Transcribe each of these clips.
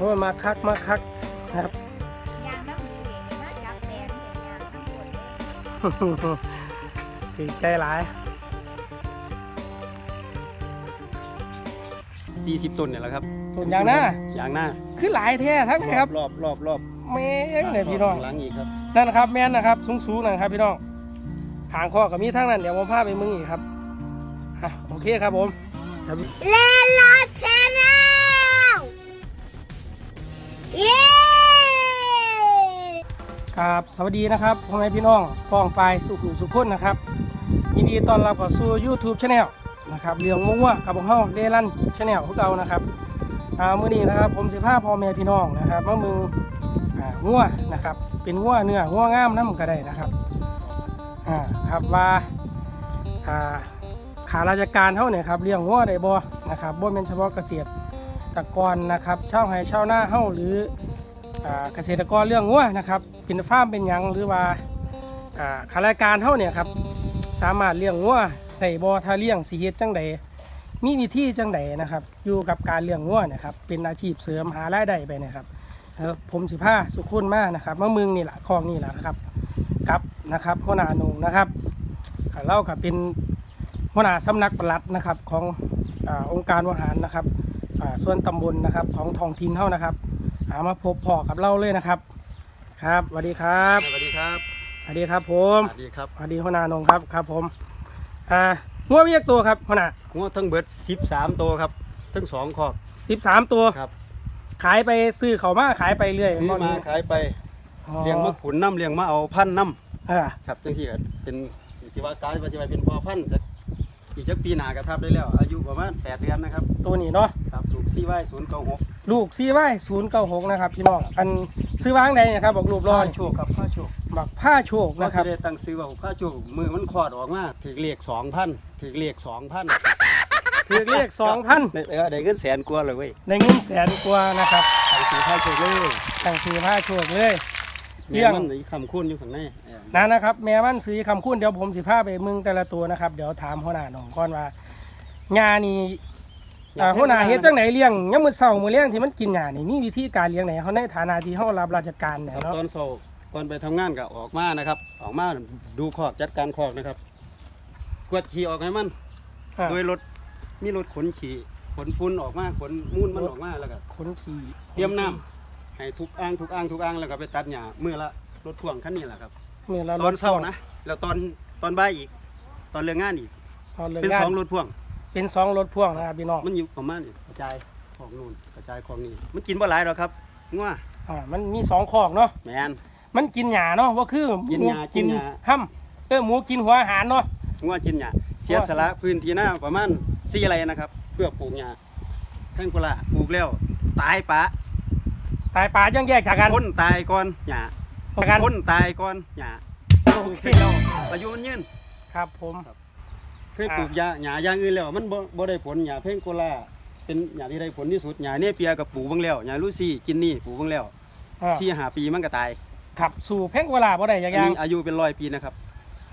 โอ้ยมาคักมาคักนะครับ ยางน้ำมีเหตุมาจับแดงเนี่ยยางทั้งหมดเลยถือใจหลาย 40ต้นเนี่ยแหละครับส่วนอย่างหน้าอย่างหน้าคือหลายแท้ทั้งนะครับรอบรอบรอบแม่งเนี่ยพี่น้อง หลังอีกครับนั่นนะครับแม่นนะครับสูงสูงๆนะครับพี่น้องทางข้อกับมีทั้งนั้นเดี๋ยวผมพาไปมึงอีกครับอะโอเคครับผมครับเลล ครับสวัสดีนะครับพ่อแม่พี่น้องป้องปลายสุขุสุขคนนะครับ ยินดีต้อนรับเข้าสู่ YouTube c h anel นะครับเรื่องมั่วกับพวกเฮาเดลันชาแนลของเรานะครับอ่ามื้อนี้นะครับผมสิพาพ่อแม่พี่น้องนะครับมามึงอ่างัวนะครับ เป็นงัวเนื้องัวงามน้ำก็ได้นะครับอ่าครับว่าอ่าขาราชการเฮาเนี่ยครับเลี้ยงงัวได้บ่นะครับบ่แม่นเฉพาะเกษตรกรนะครับเช่าวไร่ชาวนาเฮาหรือ เกษตรกรเรื่องงัวนะครับเป็นฟาร์มเป็นยังหรือว่าอ่าขาราชการเฮาเนี่ยครับสามารถเลี้ยงงัวได้บ่ถ้าเลี้ยงสิเฮ็ดจังใดมีวิธีจังใดนะครับ อยู่กับการเลี้ยงงัวนะครับ เป็นอาชีพเสริมหารายได้ไปนะครับผมสิผ้าสุขุนมากนะครับมะมึงนี่แหละคลองนี่แหละนะครับครับนะครับหัวหน้าหนุ่งนะครับเล่ากับเป็นหัวหน้าสำนักปลัดนะครับของอองค์การวหารนะครับส่วนตำบลนะครับของท้องถิ่นเท่านะครับ หามาพบพ่อกับเล่าเลยนะครับ ครับสวัสดีครับสวัสดีครับสวัสดีครับผมสวัสดีครับสวัสดีหัวหน้าหนุ่งครับครับผมอ่างัวมีกี่ตัวครับหัวหน้างัวทั้งเบิด13ตัวครับ ทั้งสองคอกสิบสามตัวครับ ขายไปซื้อเขามาขายไปเรื่อยซื้อมาขายไปอ๋อเลี้ยงมาขุนน้ำเลี้ยงมาเอาพันธุ์น้อ่าำครับจังซี่ก็เป็นสิว่ากลายว่าสิว่าเป็นพ่อพันธุ์แต่อีกจักปีหน้าก็ทับได้แล้ว อายุประมาณ8เดือนนะครับ ตัวนี้เนาะครับลูกซี่ไว้096 ลูกซีไว้ศูนย์เก้าหกนะครับพี่น้องอันซื้อวางใดนะครับบอกรูปรผ้าอยโชคครับผ้าโชคบักผ้าโชคนะนะคครัรับบได้ตั้งซื้อว่าผ้าโชคมือมันคลอดออกมาถึงเลข2,000ถึงเลข2,000คือเรียกสองพันได้เออได้เงินแสนกว่าเลยเว้ยในเงินแสนกว่านะครับใส่ซื้อผ้าโชคเลยตั้งซื้อผ้าโชคเลย เรื่เรื่ออง งมันอีกคำคุ้นอยู่ข้างในเออนะนะครับ แม่วันซื้อคำคุ้นเดี๋ยวผมสิผ้าไปมึงแต่ละตัวนะครับ เดี๋ยวถามหัวหน้าหน่องก่อนว่างานนี่ อ่าหัวหน้าเฮ็ดจังไหนเลี้ยงยามมื้อเช้ามื้อเลี้ยงที่มันกินหญ้านี่มีวิธีการเลี้ยงไหนเขาในฐานะที่เฮารับราชการเนี่ยครับเนาะตอนเช้าก่อนไปทำงานก็ออกมานะครับ ออกมาดูคอกจัดการคอกนะครับ กวาดขี้ออกให้มัน อ่าโดยรถมีรถขนขี้ขนฝุ่นออกมาขนมูลมันออกมาแล้วก็ขนขี่เตรียมน้ำให้ทุกอ่างทุกอ่างทุกอ่างแล้วก็ไปตัดหญ้ามือละรถพ่วงคันนี้แหละครับนี่เราตอนเช้านะแล้วตอนตอนบ่ายอีก ตอนเรื่องงานอีก ตอนเลิกเป็นงาสอนงรถพ่วง เป็นสองรถพ่วงนะครับพี่น้องมันอยู่ประมาณนี้กระจายของนู่นกระจายของนี่มันกินบ่หลายหรอกครับงัวอ่ามันมีสองคอกเนาะแมน มันกินหญ้าเนาะว่าคือกินหญ้ากินหญ้า ห้ำเออหมูกินหัวอาหารเนาะ งัวกินหญ้าเสียสละพื้นที่หน้าประมาณสี่ไรนะครับ เพื่อปลูกหญ้าแท่งกุหลาปลูกแล้วตายปะตายป่าจังแยกจากกันคนตายก่อนหญ้าจากกันคนตายก่อนหญ้าปโอลูกเคเสร็จแล้วอายุมันยืน ครับผมเค ยปลูกหญ้าหญ้าอย่างอื่นแล้ว มันบ่บ่ได้ผลหญ้าเพ่งกุหลาเป็นหญ้าที่ได้ผลที่สุดหญ้าเนี่ยเปียกับปลูกเบ้างแล้วหญ้าลูซี่กินนี่ปลูกเบ้างแล้วอ่าสี่ห้าปีมันก็ตายครับสู่เพ่งเวลาบ่ได้อย่างอันอย่างนี้อายุเป็นร้อยปีนะครับ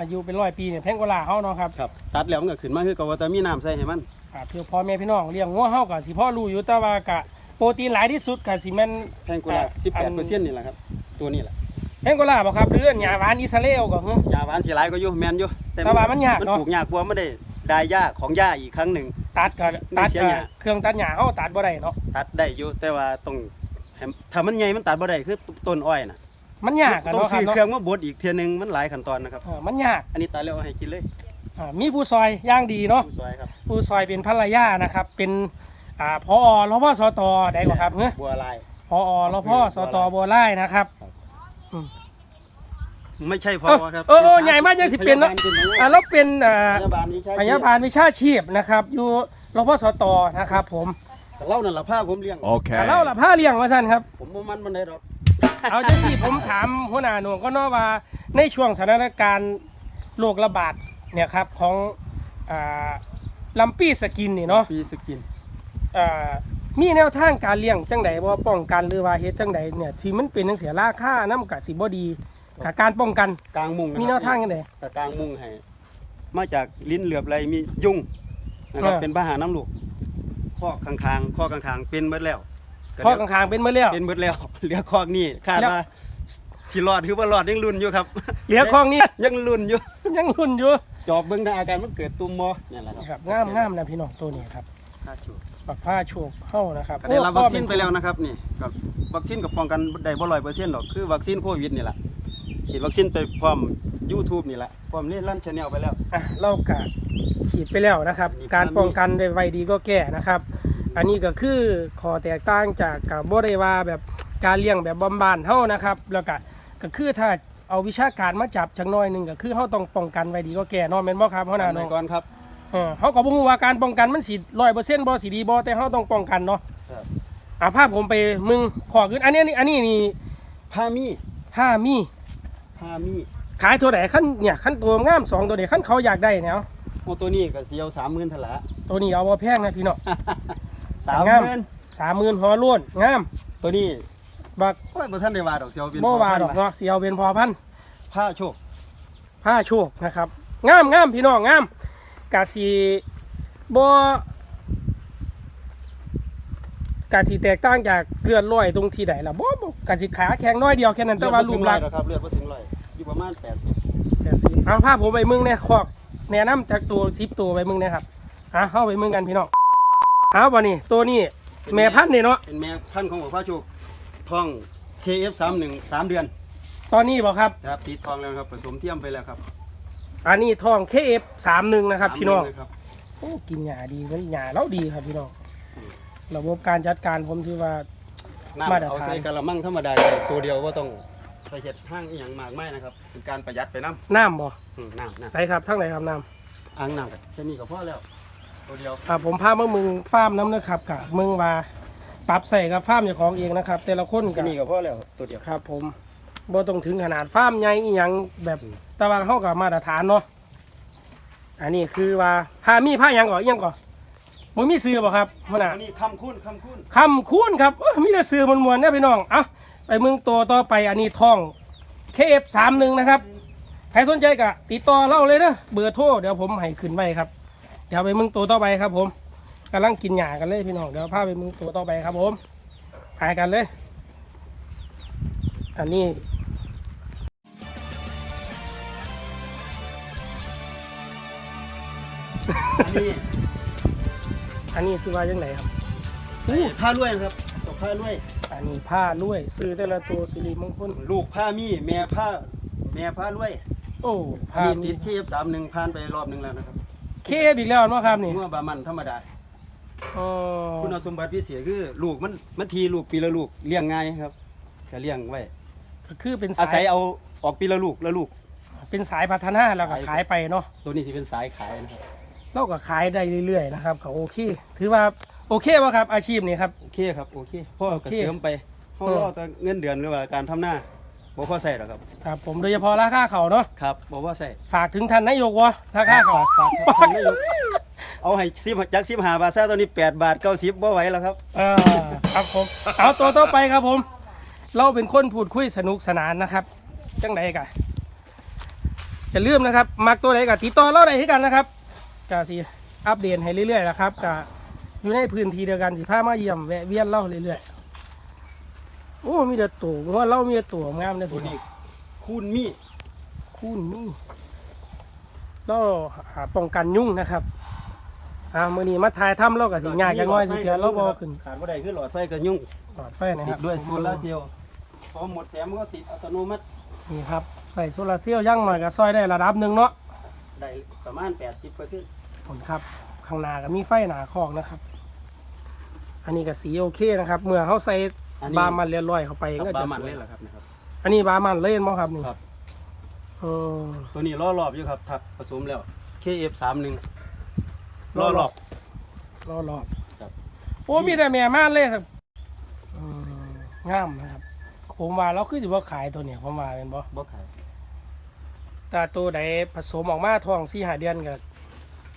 อายุเป็นร้อยปีเนี่ยเพ่งเวลาเฮาเนาะครับครับตัดแล้วมันก็ขึ้นมาคือกับว่าแต่มีน้ำใส่ให้มันอ่าเพื่อพ่อแม่พี่น้องเลี้ยงงัวเฮาก็สิพ่อรู้อยู่แต่ว่ากะโปรตีนหลายที่สุดก็สิแม่นแพงกุหลาอ่าสิบอัแปดนเปอร์เซ็นต์นี่แหละครับ ตัวนี้แหละ เพ่งเวลาบ่ครับหรืออันหญ้าหวานอิสราเอลก็คือยาหวานสีหลายก็อยู่แมนอยู่แต่ว่ามันยากมันเนอะ ปลูกยากกว่าไม่ได้ได้ยาของยาอีกครั้งหนึ่ง ตัดก็ไม่ตัดเสียก็หญ้า เครื่องตัดหญ้าเฮาตัดบ่ได้เนาะตัดได้อยู่แต่ว่าต้องให้ถ้ามันใหญ่มันตัดบ่ได้คือต้นอ้อยน่ะมันยากอะต้องเนาะครัซื้บอเนาะเครื่องมาบดอีกเทียหนึงมันหลายขั้นตอนนะครับ เออมันยากอันนี้ตัดแล้วเอาให้กินเลยอ่ามีผู้ซอยอย่างดีเนาะผู้ซอยครับผู้ซอยเป็นภรรยานะครับ เป็นอ่าพอรพสตได้กว่าครับเฮ้ยบัวลาย พอรพสตบัวไล่นะครับ ไม่ใช่พอเออครับเออเออใหญ่มากยังสิเป็นเนอะอ่าแล้วเป็นอ่าพยาบาลนี่ใช่พยาบาลวิชาชีพนะครับ อยู่รพสตนะครับ ผมแต่เล่านั่นละผ้าผมเลี้ยงแต่เล่าละผ้าเลี้ยงว่าสั้นครับ ผมบ่มันมันได้ดอกเอาจังที่ผมถามหัวหน้าหน่วงก็เนาะว่าในช่วงสถานการณ์โรคระบาดเนี่ยครับของอ่าลำปีสกินนี่เนาะปีสกินอ่า มีแนวทางการเลี้ยงจังใดว่าป้องกันหรือว่าเฮ็ดจังใดเนี่ยที่มันเป็นจังเสียราคาน้ำกะสิบ่ดีกับการป้องกัน กลางมุงะครับมีแนวทางจังใดแต่กลางมุงให้มาจากลิ้นเหลือบไรมียุงนะครับเออเป็นปัญหาน้ำลูกข้อข้างๆข้อข้างๆเป็นเบิดแล้วก็ข้อเดี๋ยวข้างๆเป็นหมดแล้วเป็นหมดแล้ว เหลือคอกนี่คาดแล้วว่าสิรอดคือบ่รอดยังลุ้นอยู่ครับ เหลือข้องนี้ ยังลุ้นอยู่ ยังรุ่นอยู่จอบเบิ่งทางอาการมันเกิดตุ่มบ่เนี่ยแหละครับงามงามนะพี่น้องตัวนี้ครับค่าชู ปักผ้าโชคเข้านะครับก็ได้รับโอ้วัคซีนพ่อไปแล้วนะครับนี่กับวัคซีนกับป้องกันได้บ่ร้อยเปอร์เซ็นต์หรอกคือวัคซีนโควิดนี่แหละฉีดวัคซีนไปพร้อม YouTube นี่แหละพร้อมนี่ลั่นชาแนลไปแล้วอะเรากะฉีดไปแล้วนะครับนี่การครับป้องกันได้ไวดีก็แก้นะครับ อันนี้ก็คือขอแตกต่างจากกับบ่ได้ว่าแบบการเลี้ยงแบบบอมบานเท่านะครับ แล้วก็ก็คือถ้าเอาวิชาการมาจับจักหน้อยหนึงก็คือเฮาต้องป้องกันไว้ดีก็แก่เนาะแม่นบ่ครับเฮาน่ะไปเนาะก่อนครับ เออเฮาก็บ่ฮู้ว่าการป้องกันมันสิ100%บ่สิดีบ่แต่เฮาต้องป้องกันเนาะครับ อะภาพผมไปมึงขอขึ้นอันนี้อันนี้อันนี้นี่พามีถ้ามีพามีขายตัวไหนขั้นเนี่ยขั้นตัวงามสองตัวเนี่ยขั้นเขาอยากได้เนี่ยเอาโอ้ตัวนี้ก็สิเอา30,000ทะละ ตัวนี้เอาบ่แพงนะพี่น้อง30,000งามสามหมื่นหอล้วนงามตัวนี้บักโอ้ยบ่ทันได้ว่าดอกสิเอาเป็นโบวาดอกพ่อพันธุ์เนาะเสียวเป็นพอพันธุ์ผ้าโชคผ้าโชคนะครับงามงามพี่น้องงาม กาสีบกาสีแตกต่างจากเลือดลอยตรงที่ใดล่ะบ่บ่กาสีขาแข็งน้อยเดียวแค่นั้นแต่ว่ารูปลักษณ์เลือดบ่ถึงร้อยหรอกครับเลือดบ่ถึงร้อยอยู่ประมาณ80แต่สีเอาภาพผมไปมึงเนี่ยคอกแนะนำจากตัวซิปตัวไปมึงเนี่ยครับอะเข้าไปมึงกันพี่น้องเอาวันนี้ตัวนี้แม่พันธุ์นี่เนาะเป็นแม่พันธุ์ของหัวผ้าโชคท้อง KF31 3เดือน ตอนนี้บอกครับครับติดทองแล้วครับผสมเทียมไปแล้วครับ อันนี้ทอง KF 3 1นะครับ พี่น้องสามเดืเลยครับโอ้กินหญ้าดีมันหญ้าเล่าดีครับพี่น้องระบบการจัดการผมถือว่าน้ำมาตรฐาน เอาใส่กะละมังธรรมดาเลยตัวเดียวว่าต้องไปเห็ดห้างอีหยังมากไม่นะครับเป็นการประหยัดไปน้น้ำบ่ำอืมน้ำน้ใช่ครับทั้งไหนครับน้ำอ่างน้ำกันแค่นี้ก็พอแล้ว ตัวเดียวำอ่าผมพามามึงฟาร์มน้ำนะครับกะมึงว่าปรับใส่กับฟาร์มเจ้าของเองนะครับ แต่ละคนแค่กับนี้ก็พอแล้วตัวเดียวครับผม บ่ต้องถึงขนาดฟาร์มใหญ่อีหยังแบบแตะวันเข้ากับมาตรฐานเนาะอันนี้คือว่าผ้ามีผ้าหยังก่อนอีหยังก่อนมึงมีซื้อบ่ครับพ่อน่ะ อันนี้คำคุ้นคำคุ้นคำคูณครับเอ้อมีแต่ซื้อมวลๆเนี่ยพี่น้องอะไปมึงตัวต่อไปอันนี้ทอง KF31 นะครับใครสนใจก็ติดต่อเล่าเลยนะเบอร์โทรเดี๋ยวผมให้ขึ้นไว้ครับ เดี๋ยวไปมึงตัวต่อไปครับ ผมกำลังกินหญ้ากันเลยพี่น้องเดี๋ยวพาไปมึงตัวต่อไปครับ ผมไปกันเลย อันนี้ นนี้อันนี้ซื้อว่าจังไหนครับไอ้ผ้าลวยนะครับตัวผ้าลวย อันนี้ผ้าลวย ซื้อแต่ละตัวสิริมงคลลูกผ้ามีแม่ผ้า แม่ผ้าลวย โอ้อัผ้านนี้ติด KF31 ผ่านไปรอบหนึงแล้วนะครับเคอีกแล้วเนาะครับนี่เมื่อบามันธรรมดาอ๋อคุณสมบัติพิเศษคือลูกมันมันทีลูกปีละลูกเลี้ยงง่ายครับก็เลี้ยงไว้ก็คือเป็นอาสาศัยยเอาออกปีละลูกละลูก เป็นสายพัฒนาแล้วก็ขายไปเนาะตัวนี้ที่เป็นสายขายนะครับ เราก็ขายได้เรื่อยๆนะครับก็โอเค ถือว่าโอเคป่ะครับ อาชีพนี้ครับ โอเคครับโอเคพ่อโอก็เคเสริมไปเขาเออรอแต่เงินเดือนหรือว่าการทำหน้าบ่พอใส่หรอกครับครับผมโดยเฉพาะราคาเขาเนาะครับบ่พอใส่ฝากถึงท่านนายกวะราคาเขาฝากครับท่านนายกเอาให้สิบจากสิบห้าบาทซะตอนนี้แปดบาทเก้าสิบบ่ไหวแล้วครับเออครับผมเอาตัวต่อไปครับผม เราเป็นคนพูดคุยสนุกสนานนะครับจังไดกันจะลืมนะครับมักตัวไหนกับติดต่อเราได้ที่กันนะครับ ก็สิอัปเดตให้เรื่อยๆนะครับก็อยู่ในพื้นที่เดียวกันสิพามาเยี่ยมแวะเวียนเล่าเรื่อยๆโอ้มีแต่ตัวเพราะว่าเรามีแต่ตัวงามเนี่ยตัวนี้คูณมีคุณนี่เราหาป้องกันยุ่งนะครับอ่ามือนี้มาถ่ายถ้ำเรากับสิยากจังน้อยสิเถื่อเราบอขึ้นขาดบ่ได้คือหลอดไฟกับยุ่งหลอดไฟนะคติรัดบด้วยโซลาร์เซลล์พอหมดแสงมันก็ติดอัตโนมัตินี่ครับใส่โซลาร์เซลล์ย่างหน่อยก็ซอยได้ระดับหนึ่งเนาะ ได้ประมาณแปดสิบเปอร์เซ็นต์ผลครับ ข้างหน้าก็มีไฟหนาคอกนะครับ อันนี้ก็สีโอเคนะครับ เมื่อเขาใส่บามันเรียบร้อยเข้าไปครับก็บาจะมันสวยเล่นเหรอครับนะครับ อันนี้บามันเล่นมั้งครับนี่ครับเออตัวนี้ล้อรอบอยู่ครับถักผสมแล้ว KF31 ล้อรอบรอรอบครับโอ้มีแต่แม่ม่านเลยครับอืมงามนะครับผมว่าเราคือจะว่าขายตัวเนี่ยผมว่าเป็นบ่บ่ขาย แต่ตัวใดผสมออกมาทองสี่หาเดือนก็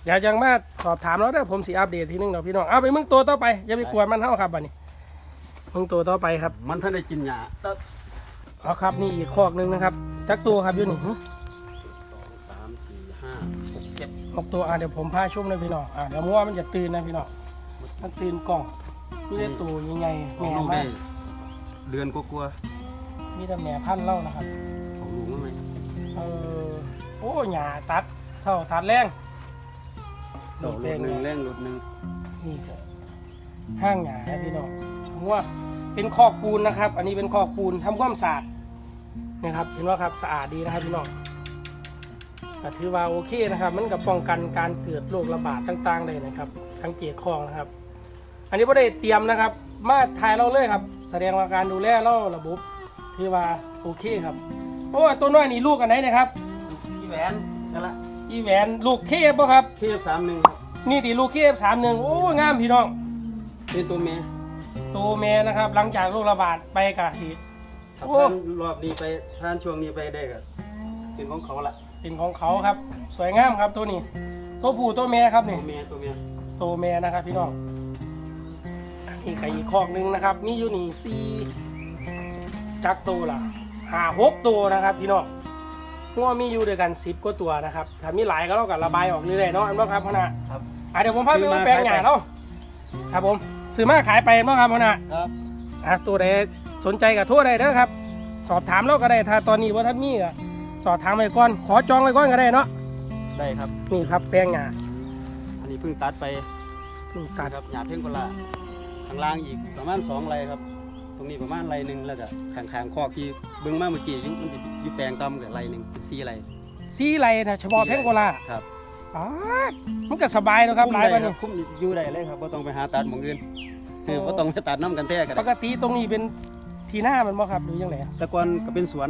อยากจังมาสอบถามแล้วเด้อผมสิอัปเดตทีนึงเนาะพี่น้องเอาไปมึงตัวต่อไปอย่าไปกวนมันเท่าครับบัดนี้ มึงตัวต่อไปครับมันท่านได้กินหญ้าแต่เอาครับนี่อีกคอกหนึงนะครับจักตัวครับอยู่นี่หึสองสามสี่ห้าหกเจ็ดหกตัวอะเดี๋ยวผมพาชมเลยพี่น้องอะเดี๋ยวมัวมันจะตื่นนะพี่น้องมันตื่นกล้องมีแต่ตัวใหญ่ๆออแม่กลูกมาได้กเดือนกว่ามีแต่แม่พันธุ์เล่านะครับ โอ้หญ้าตัดเศร้าตัดแรงสองรถหนึ่งแรงรถหนึ่งนี่ก็ห้างหญ้านะพี่น้องผมว่าเป็นคอกปูนนะครับ อันนี้เป็นคอกปูนทำความสะอาดนะครับ เห็นว่าครับสะอาดดีนะครับพี่น้องก็ถือว่าโอเคนะครับ มันก็ป้องกันการเกิดโรคระบาดต่างๆเลยนะครับ สังเกตคลองนะครับ อันนี้ไม่ได้เตรียมนะครับ มาถ่ายเราเลยครับ แสดงว่าการดูแลเราระบบถือว่าโอเคครับโอ้ตัวน้อยนี่ลูกอันไหนเนะครับพี่ แหวนนั่นละอีแหวนลูกเคฟป่ะครับ เคฟสามหนึ่งครับนี่ตีลูกเคฟสามหนึ่งโอ้งามพี่น้องเป็นตัวเมียตัวแม่นะครับ หลังจากโรคระบาดไปกะสิ ถ้าโอ้ผ่านรอบนี้ไปผ่านช่วงนี้ไปได้ก็เป็นของเขาละเป็นของเขาครับ สวยงามครับตัวนี้ตัวผู้ตัวแม่ครับตันี่วเมียตัวเมียตัวแม่นะครับพี่น้องนี่ไก่อีกคอกหนึงนะครับ มีอยู่นี่สี่จักตัวละห้าหกตัวนะครับพี่น้อง งัวมีอยู่ด้วยกันสิบกว่าตัวนะครับถ้ามีหลายก็เราก็ระบายออกเรื่อยๆเนาะอันว่าครับพ่อนะครับอะเดี๋ยวผมพาไปดูแปลงใหญ่เนาะครับผมซื้อมาขายไปเนาะครับพ่อนะครับ อะตัวใดสนใจกับโทั่วได้เด้อครับ สอบถามเราก็ได้ถ้าตอนนี้ว่าท่านมีก็สอบถามไปก่อน ขอจองไปก่อนก็ได้เนาะได้ครับ นี่ครับแปลงหญ้าอันนี้เพิ่งตัดไปนี่ตัด ครับหยาเพ่งกละข้างล่างอีกประมาณสองไรครับต รงนี้ประมาณไรหนึ่งแล้วก็ข้างๆคอกที่เบิ้งมาเมื่อกี้อยุมันจะอยุแปลงต่ำกับไรหนึ่งเป็นสี่ไรซีไรนะเฉพาะเพงโกลาครับป๊าดมันก็สบายแล้วครับหลายได้วันครันี้บคุ้มอยู่ได้เลยครับไ่ต้องไปหาตัดหมองอื่นคือไ่ต้องไปตัดน้ำกันแท้กันปกติตรงนี้เป็นทีหน้ามันบ่ครับหรือยังไงแต่ก่อนก็เป็นสวน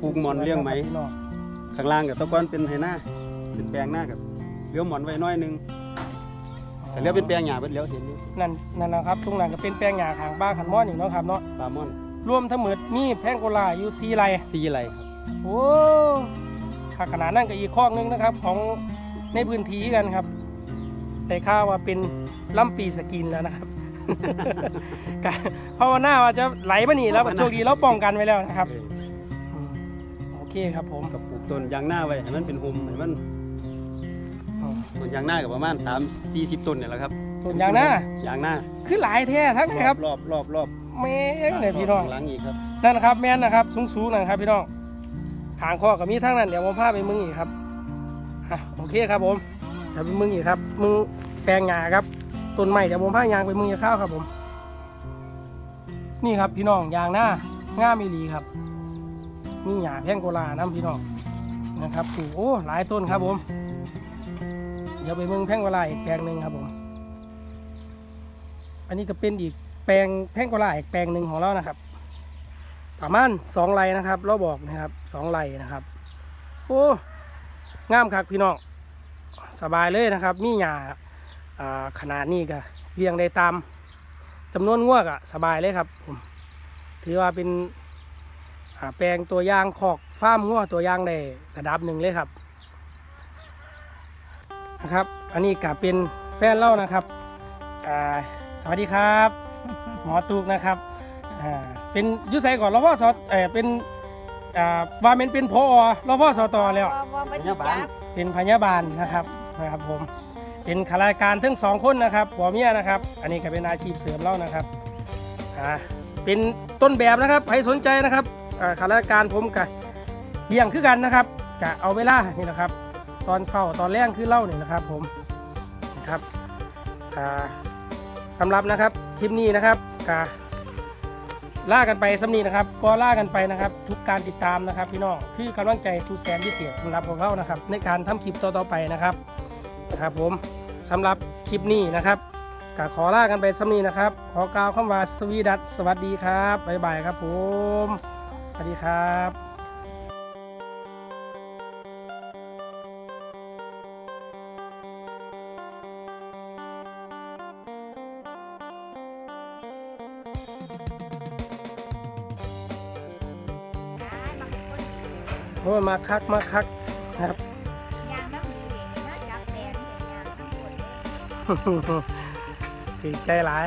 ปลูกหมอนเลี้ยงไหมพี่น้องข้างล่างกับตะก่อนเป็นไหหน้าเป็นแปลงหน้ากับเลี้ยวหมอนไว้น้อยหนึง แต่เลี้ยวเป็นแปลงหญ้าเป็นเลี้ยวเห็นอยู่นั่นนั่นนะครับตรงนั้นก็เป็นแปลงหญ้าข้างบ้านขันม้อนอยู่เนาะครับเนาะปลาม่อนรวมทั้งหมดมีแพงโกลาอยู่ซีไรสี่ไรครับโอ้ถ้าขนาดนั้นก็อีกข้อนึงนะครับ ของในพื้นที่กันครับ แต่ข่าวว่าเป็นล่ำปีสกินแล้วนะครับ ก็ภาวนาว่าจะไหลมานี่แล้วโชคดีเราป้องกันไว้แล้วนะครับเอออืมโอเคครับผม กับปลูกต้นยางหน้าไว้ให้มันเป็นหุมให้มัน อืมต้นยางหน้ากับประมาณ 3 40 ต้นเนี่ยแหละครับต้นยางหน้า ยางหน้าคือหลายแท้ทั้งนะครับรอบรอบรอบแม่งเลยพี่น้องหลังอีกครับนั่นนะครับแม่นนะครับ สูงๆนะครับพี่น้องทางข้อกับมีทั้งนั้นเดี๋ยวผมพาไปมึงอีกครับอะโอเคครับผมจะไปมึงอีกครับ มึงแปลงหญ้าครับต้นไม้เดี๋ยวผมพายางไปมึงอีกข้าวครับผม นี่ครับพี่น้องยางหน้าง่ามอีหลีครับนี่หญ้าแพงโกลาน้ำพี่น้องนะครับปลูกโอ้หลายต้นครับผม เดี๋ยวไปมึงแพงโกลาอีกแปลงหนึ่งครับผม อันนี้ก็เป็นอีกแปลงแพงโกลาอีกแปลงหนึ่งของเรานะครับ ประมาณสองไร่นะครับ เราบอกนะครับสองไร่นะครับ โอ้งามครับพี่น้องสบายเลยนะครับ มีหญ้าขนาดนี้ก็เลี้ยงได้ตามจำนวนงวกอะสบายเลยครับผมถือว่าเป็นแปลงตัวอย่างขอกฟ้าร์มงัวตัวอย่างได้ระดับหนึ่งเลยครับ นะครับ อันนี้ก็เป็นแฟนเล่านะครับอ่าสวัสดีครับ หมอตูกนะครับอ่าเป็นอยุไสก่อนรพสเออเป็นอ่าว่าเป็นเป็นพอรพสตแล้วว่าบ่ได้จับเป็นพยาบาลนะครับนะครับผมเป็นข้าราชการทั้งสองคนนะครับผัวเมียนะครับ อันนี้ก็เป็นอาชีพเสริมเล่านะครับอ่าเป็นต้นแบบนะครับใครสนใจนะครับอ่าข้าราชการผมกับเลี้ยงคือกันนะครับจะเอาเวลานี่นะครับ ตอนเช้าตอนแรกคือเล่านี่นะครับผมนะครับอ่าสำหรับนะครับคลิปนี้นะครับกาล่ากันไปสำนีนะครับ ก็ล่ากันไปนะครับ ทุกการติดตามนะครับ พี่น้องคือกำลังใจสุดแสนพิเศษสำหรับพวกเขานะครับ ในการทำคลิปต่อๆไปนะครับนะครับผมสำหรับคลิปนี้นะครับก็ขอล่ากันไปสำนีนะครับ ขอกล่าวคำว่าสวีดัสสวัสดีครับบ๊ายบายครับผมสวัสดีครับ โอ้ยมาคักมาคักนะครับ ยางน้ำมีน่าจับแดงอย่างยางทั้งหมดเลยถือใจหลาย